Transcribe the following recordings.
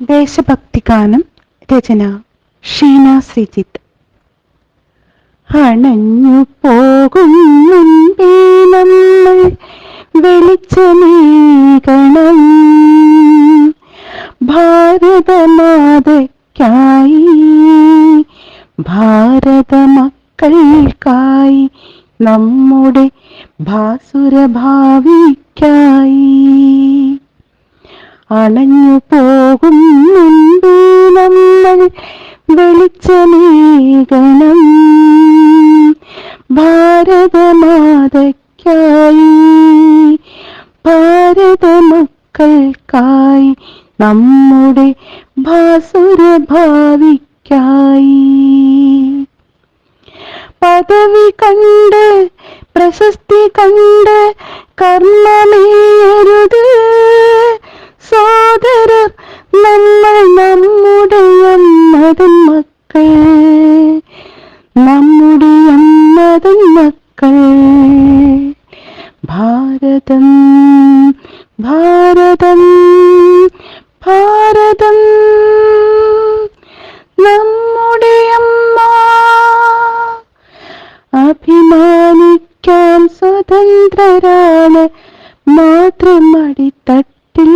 ദേശഭക്തിഗാനം രചന ഷീന ശ്രീജിത്ത്. അണഞ്ഞു പോകും മുൻപേ ഭാരതമാതയ്ക്കായി ഭാരത മക്കൾക്കായി നമ്മുടെ ഭാസുരഭാവിക്കായി. അണഞ്ഞു പോകും നമ്മൾ വെളിച്ചമേകണം ഭാരതമാതയ്ക്കായി ഭാരത മക്കൾക്കായി നമ്മുടെ ഭാസുരഭാവിക്കായി. പദവി കണ്ട് പ്രശസ്തി കണ്ട് കർമ്മമേയരുത്. ഭാരതം ഭാരതം. നമ്മുടെ അമ്മ അഭിമാനിക്കാം സ്വതന്ത്രരാണ് മാത്രമടിത്തട്ടിൽ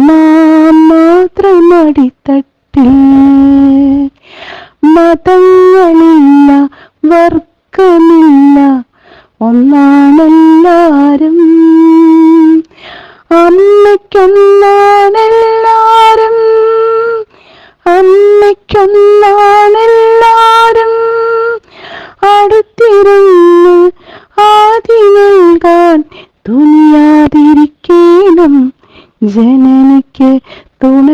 നാം മാത്രമടിത്തട്ടിൽ മതങ്ങളില്ല വർഗമില്ല ഒന്നാണെല്ലാരും जनन के तुम